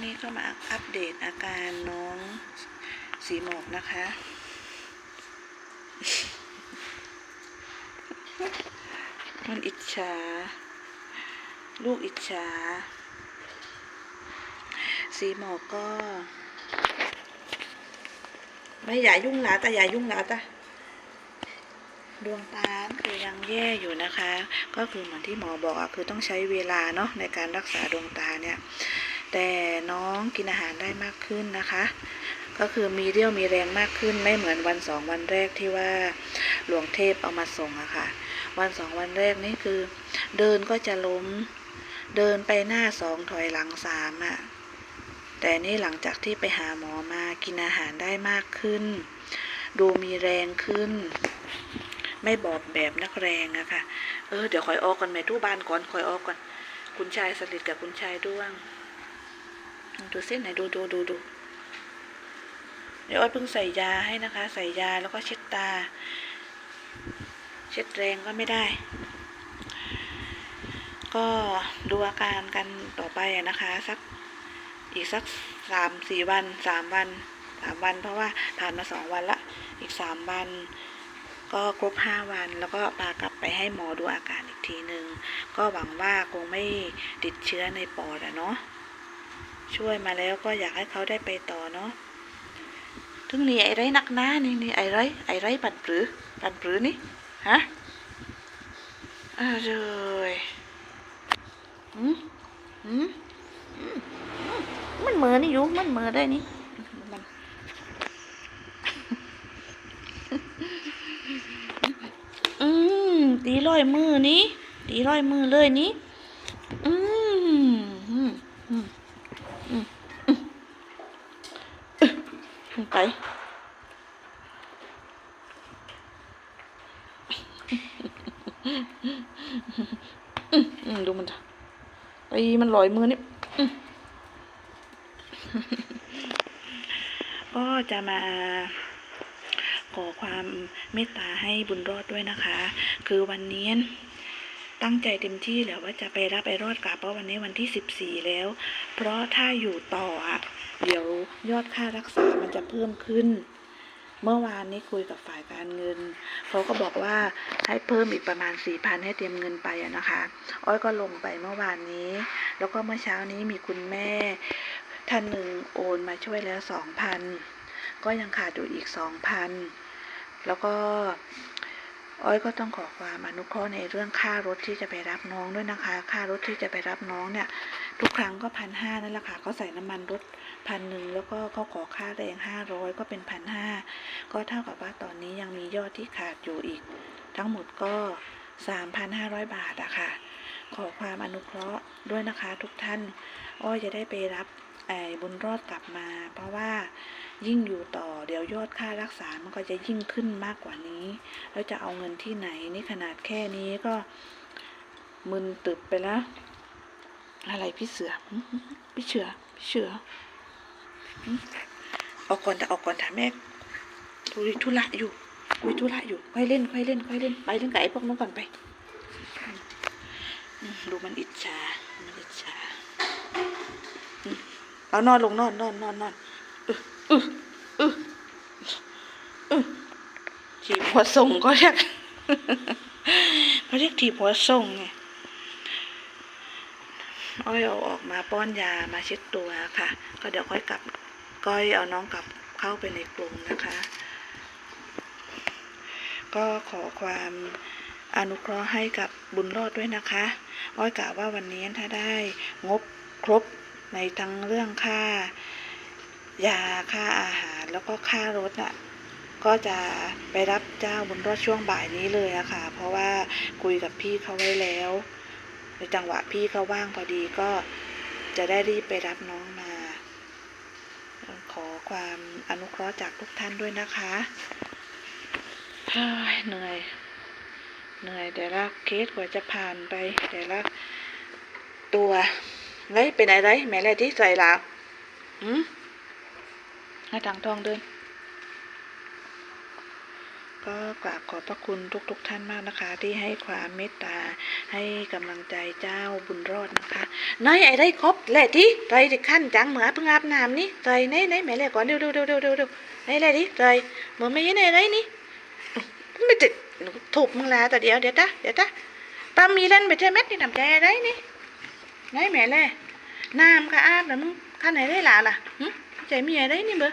วันนี้ก็มาอัปเดตอาการน้องสีหมอกนะคะ มันอิจฉา ลูกอิจฉา สีหมอกก็ ไม่อย่ายุ่งหลาแต่อย่ายุ่งหลาแต่ดวงตาคือยังแย่อยู่นะคะ ก็คือเหมือนที่หมอบอกอะคือต้องใช้เวลาเนาะในการรักษาดวงตาเนี่ย แต่น้องกินอาหารได้มากขึ้นนะคะ ก็คือมีเรี่ยวมีแรงมากขึ้นไม่เหมือนวันสองวันแรกที่ว่าหลวงเทพเอามาส่งอะค่ะ วันสองวันแรกนี่คือ เดินก็จะล้ม เดินไปหน้าสองถอยหลังสามอะแต่นี่หลังจากที่ไปหาหมอมากินอาหารได้มากขึ้น ดูมีแรงขึ้น ไม่บอบแบบนักแรงอะค่ะ เออเดี๋ยวคอยออกก่อนแม่ทู่บ้านก่อนคอยออกก่อน คุณชายสลิดกับคุณชายด้วง ดูเส้นไหนดูดูดูดูเดี๋ยวอ้อยเพิ่งใส่ยาให้นะคะ ใส่ยาแล้วก็เช็ดตา เช็ดแรงก็ไม่ได้ ก็ดูอาการกันต่อไปนะคะสักอีกสักสามสี่วันสามวันสามวัน เพราะว่าผ่านมาสองวันละอีกสามวัน ก็ครบห้าวัน แล้วก็พากลับไปให้หมอดูอาการอีกทีหนึ่งก็หวังว่าคงไม่ติดเชื้อในปอดอะเนาะ ช่วยมาแล้วก็อยากให้เขาได้ไปต่อเนาะถึงนี่ไอ้ไรนักหน้านี่นี่ไอ้ไรไอ้ไรปันปรือปันปรือนี่ฮะเออเลยหืมหืมหืมมันเหมือนี่อยู่มันเหมือได้นี่มันอืมตีร้อยมือนี้ตีร้อยมือเลยนี้ อืมอืมอืม ไปอืมดูมันจ้ะไอ้มันลอยมือนี่ก็จะมาขอความเมตตาให้บุญรอดด้วยนะคะ คือวันนี้ตั้งใจเต็มที่แล้วว่าจะไปรับไอรอดกลับเพราะวันนี้วันที่สิบสี่แล้ว เพราะถ้าอยู่ต่ออะ ยอดค่ารักษามันจะเพิ่มขึ้น เมื่อวานนี้คุยกับฝ่ายการเงินเขาก็บอกว่าให้เพิ่มอีกประมาณสี่พันให้เตรียมเงินไปนะคะ อ้อยก็ลงไปเมื่อวานนี้ แล้วก็เมื่อเช้านี้มีคุณแม่ ท่านหนึ่งโอนมาช่วยแล้วสองพันก็ยังขาดอยู่อีกสองพันแล้วก็อ้อยก็ต้องขอความอนุเคราะห์ในเรื่องค่ารถที่จะไปรับน้องด้วยนะคะ ค่ารถที่จะไปรับน้องเนี่ย ทุกครั้งก็พันห้านั่นแหละค่ะเขาใส่น้ำมันรถ พันหนึ่งแล้วก็เขาขอค่าแรงห้าร้อยก็เป็นพันห้าก็เท่ากับว่าตอนนี้ยังมียอดที่ขาดอยู่อีก ทั้งหมดก็สามพันห้าร้อยบาทอะค่ะ ขอความอนุเคราะห์ด้วยนะคะทุกท่านอ้อยจะได้ไปรับไอ้บุญรอดกลับมา เพราะว่ายิ่งอยู่ต่อเดี๋ยวยอดค่ารักษา มันก็จะยิ่งขึ้นมากกว่านี้ แล้วจะเอาเงินที่ไหนนี่ขนาดแค่นี้ก็มึนตึบไปแล้ว อะไรพี่เสือพี่เสือพี่เสือ ออกก่อนแต่ออกก่อนถามแม่คุยธุระอยู่คุยธุระอยู่ ค่อยเล่น ค่อยเล่น ค่อยเล่น ไปเล่นกับไอ้พวกนั้นก่อนไป ดูมันอิจฉา มันอิจฉาเอานอนลงนอนนอนนอนนอนเออเออเออถีบหัวส่งก็เรียกเขาเรียกถีบหัวส่งไงอ้อยเอาออกมาป้อนยามาเช็ดตัวค่ะ ก็เดี๋ยวค่อยกลับ ก้อยเอาน้องกลับเข้าไปในกรงนะคะ ก็ขอความอนุเคราะห์ให้กับบุญรอดด้วยนะคะ อ้อยกะว่าวันนี้ถ้าได้งบครบในทั้งเรื่องค่า ยาค่าอาหารแล้วก็ค่ารถอะก็จะไปรับเจ้าบุญรอดช่วงบ่ายนี้เลยอะค่ะ เพราะว่าคุยกับพี่เขาไว้แล้ว ในจังหวะพี่เขาว่างพอดีก็จะได้รีบไปรับน้องมา ขอความอนุเคราะห์จากทุกท่านด้วยนะคะเหนื่อย เหนื่อยแต่ละเคสกว่าจะผ่านไปแต่ละตัวเฮ้ยเป็นอะไรแม่อะไรที่ใส่ลาอืมให้ทางทองเดิน ก็กราบขอบพระคุณทุกๆทท่านมากนะคะ ที่ให้ความเมตตาให้กำลังใจเจ้าบุญรอดนะคะน้อยไอ้ได้ครบแหละที่ไรจะขั้นจังเหมือเพิ่งอาบน้ำนี่ไรไหนไหนแม่เลยก่อนเร็วเร็วเร็วเร็วเร็วเร็วไหนเลยดิไรเหมือนไม่ยันไหนไรนี่ไม่ติดถูกมึงแลาแต่เดี๋ยวเดี๋ยวจ้ะเดี๋ยวจ้ะปามีเล่นไปเทเม็ดนี่ทำใจอะไรนี่ไหนแม่เลยน้ำก็อาบแล้วมึงข้างไหนได้หล่ะล่ะใจมีอะไรนี่เบอ